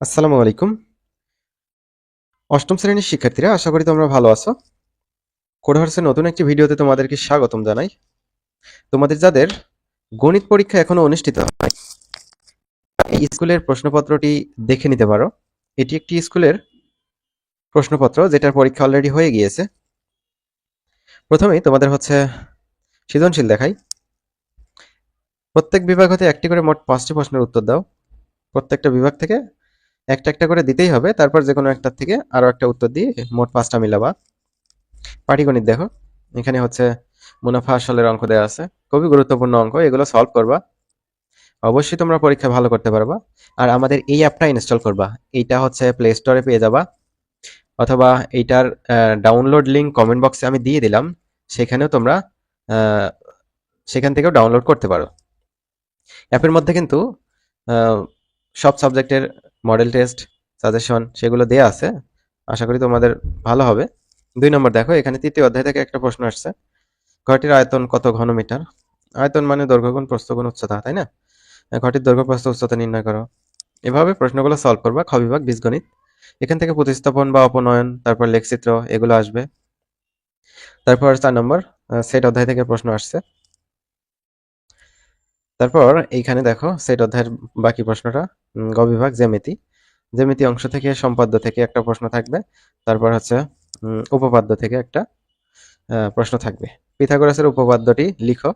আসসালামু আলাইকুম। অষ্টম শ্রেণির শিক্ষার্থীরা, আশা করি তোমরা ভালো আছো। কোডহার্সের নতুন একটি ভিডিওতে তোমাদেরকে স্বাগতম জানাই। তোমাদের যাদের গণিত পরীক্ষা এখনও অনুষ্ঠিত হয়, স্কুলের প্রশ্নপত্রটি দেখে নিতে পারো। এটি একটি স্কুলের প্রশ্নপত্র, যেটার পরীক্ষা অলরেডি হয়ে গিয়েছে। প্রথমেই তোমাদের হচ্ছে সৃজনশীল দেখাই। প্রত্যেক বিভাগ হতে একটি করে মোট পাঁচটি প্রশ্নের উত্তর দাও। প্রত্যেকটা বিভাগ থেকে একটা একটা করে দিতেই হবে। তারপর যে কোনো একটার থেকে আরও একটা উত্তর দিয়ে মোট পাঁচটা মিলাবা। পাটিগণিত দেখো, এখানে হচ্ছে মুনাফা আসলের অঙ্ক দেওয়া আছে। খুবই গুরুত্বপূর্ণ অঙ্ক, এগুলো সলভ করবা। অবশ্যই তোমরা পরীক্ষা ভালো করতে পারবা। আর আমাদের এই অ্যাপটা ইনস্টল করবা। এইটা হচ্ছে প্লে স্টোরে পেয়ে যাবা। অথবা এইটার ডাউনলোড লিঙ্ক কমেন্ট বক্সে আমি দিয়ে দিলাম। সেখানেও তোমরা সেখান থেকেও ডাউনলোড করতে পারো। অ্যাপের মধ্যে কিন্তু সব সাবজেক্টের মডেল টেস্ট সাজেশন সেগুলো দেয়া আছে। আশা করি তোমাদের ভালো হবে। দুই নম্বর দেখো, এখানে তৃতীয় অধ্যায় থেকে একটা প্রশ্ন আসছে। ঘরটির আয়তন কত ঘনমিটার? আয়তন মানে দৈর্ঘ্য গুণ প্রস্থ উচ্চতা, তাই না? ঘরটির দৈর্ঘ্য, প্রস্থ, উচ্চতা নির্ণয় করো। এভাবে প্রশ্নগুলো সলভ করবা, খ বিভাগ, বীজগণিত। এখান থেকে প্রতিস্থাপন বা অপনয়ন তারপর লেখচিত্র, এগুলো আসবে। তারপর চার নম্বর সেট অধ্যায় থেকে প্রশ্ন আসছে। তারপর এইখানে দেখো সেট অধ্যায়ের বাকি প্রশ্নটা গ বিভাগ জ্যামিতি। জ্যামিতি অংশ থেকে সম্পাদ্য থেকে একটা প্রশ্ন থাকবে, তারপর হচ্ছে উপপাদ্য থেকে একটা প্রশ্ন থাকবে। পিথাগোরাসের উপপাদ্যটি লিখো।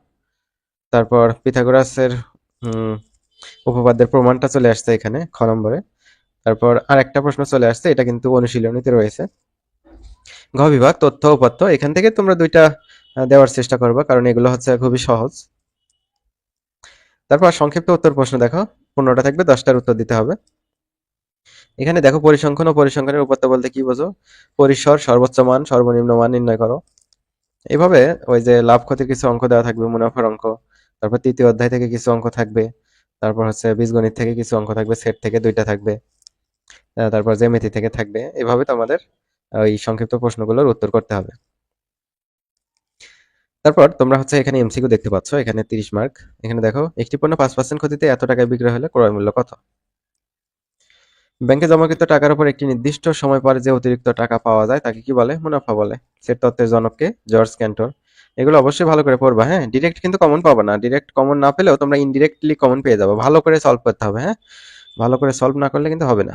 তারপর পিথাগোরাসের উপপাদ্যের প্রমাণটা চলে আসছে এখানে, খ নম্বরে। তারপর আর একটা প্রশ্ন চলে আসছে, এটা কিন্তু অনুশীলনীতে রয়েছে। ঘ বিভাগ তথ্য, উপাত্ত, এখান থেকে তোমরা দুইটা দেওয়ার চেষ্টা করবে, কারণ এগুলো হচ্ছে খুবই সহজ। তারপর সংক্ষিপ্ত উত্তর প্রশ্ন দেখো। পনেরোটা থাকবে দশটার উত্তর দিতে হবে। এখানে দেখো পরিসংখ্যান ও পরিসংখ্যানের উপাত্ত বলতে কি বোঝো? পরিসর, সর্বোচ্চ মান, সর্বনিম্ন মান নির্ণয় করো। এইভাবে ওই যে লাভ, ক্ষতির কিছু অঙ্ক দেওয়া থাকবে, মুনাফার অঙ্ক। তারপর তৃতীয় অধ্যায় থেকে কিছু অঙ্ক থাকবে। তারপর হচ্ছে বীজগণিত থেকে কিছু অঙ্ক থাকবে, সেট থেকে দুইটা থাকবে। তারপর জ্যামিতি থেকে থাকবে। এভাবে তোমাদের ওই সংক্ষিপ্ত প্রশ্নগুলোর উত্তর করতে হবে। তারপর তোমরা হচ্ছে এখানে এমসিকিউ দেখতে পাচ্ছ, এখানে তিরিশ মার্ক। এখানে দেখো একটি পণ্য পাঁচ পার্সেন্ট ক্ষতিতে এত টাকায় বিক্রয় হলে ক্রয় মূল্য কত? ব্যাংকে জমাকৃত টাকার উপর একটি নির্দিষ্ট সময় পরে যে অতিরিক্ত টাকা পাওয়া যায়, তাকে কি বলে? মুনাফা বলে। সেট তত্ত্বের জনককে জর্জ ক্যান্টর। এগুলো অবশ্যই ভালো করে পড়বা হ্যাঁ? ডিরেক্ট কিন্তু কমন পাবা না। ডিরেক্ট কমন না পেলেও তোমরা ইনডিরেক্টলি কমন পেয়ে যাব। ভালো করে সলভ করতে হবে হ্যাঁ? ভালো করে সলভ না করলে কিন্তু হবে না।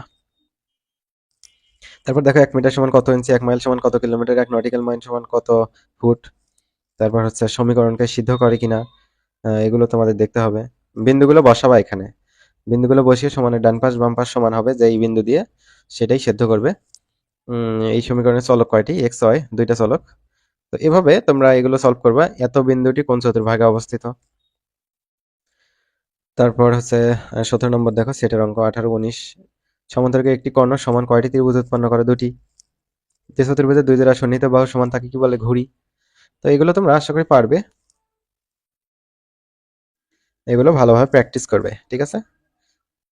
তারপর দেখো, এক মিটার সমান কত ইঞ্চি এক মাইল সমান কত কিলোমিটার এক নটিক্যাল মাইল সমান কত ফুট তারপর হচ্ছে সমীকরণকে সিদ্ধ করে কিনা এগুলো তোমাদের দেখতে হবে। বিন্দুগুলো বসাবা এখানে। বিন্দুগুলো বসিয়ে সমানের ডান পাশ, বাম পাশ সমান হবে যে এই বিন্দু দিয়ে সেটাই সিদ্ধ করবে। এই সমীকরণের চলক কয়টি? এক্স, ওয়াই, দুইটা চলক। তো এভাবে তোমরা এগুলো সলভ করবা। এত বিন্দুটি কোন চতুর্ভাগে অবস্থিত? তারপর হচ্ছে সতেরো নম্বর দেখো, সেটের অঙ্ক আঠারো, উনিশ। সমান্তরালের একটি কর্ণ সমান কয়টি ত্রিভুজ উৎপন্ন করে? দুটি। যে চতুর্ভুজের দুই জোড়া সন্নিহিত বাহু সমান তাকে কি বলে? ঘুড়ি। তো এগুলো তোমরা আশা করি পারবে। এগুলো ভালোভাবে প্র্যাকটিস করবে ঠিক আছে?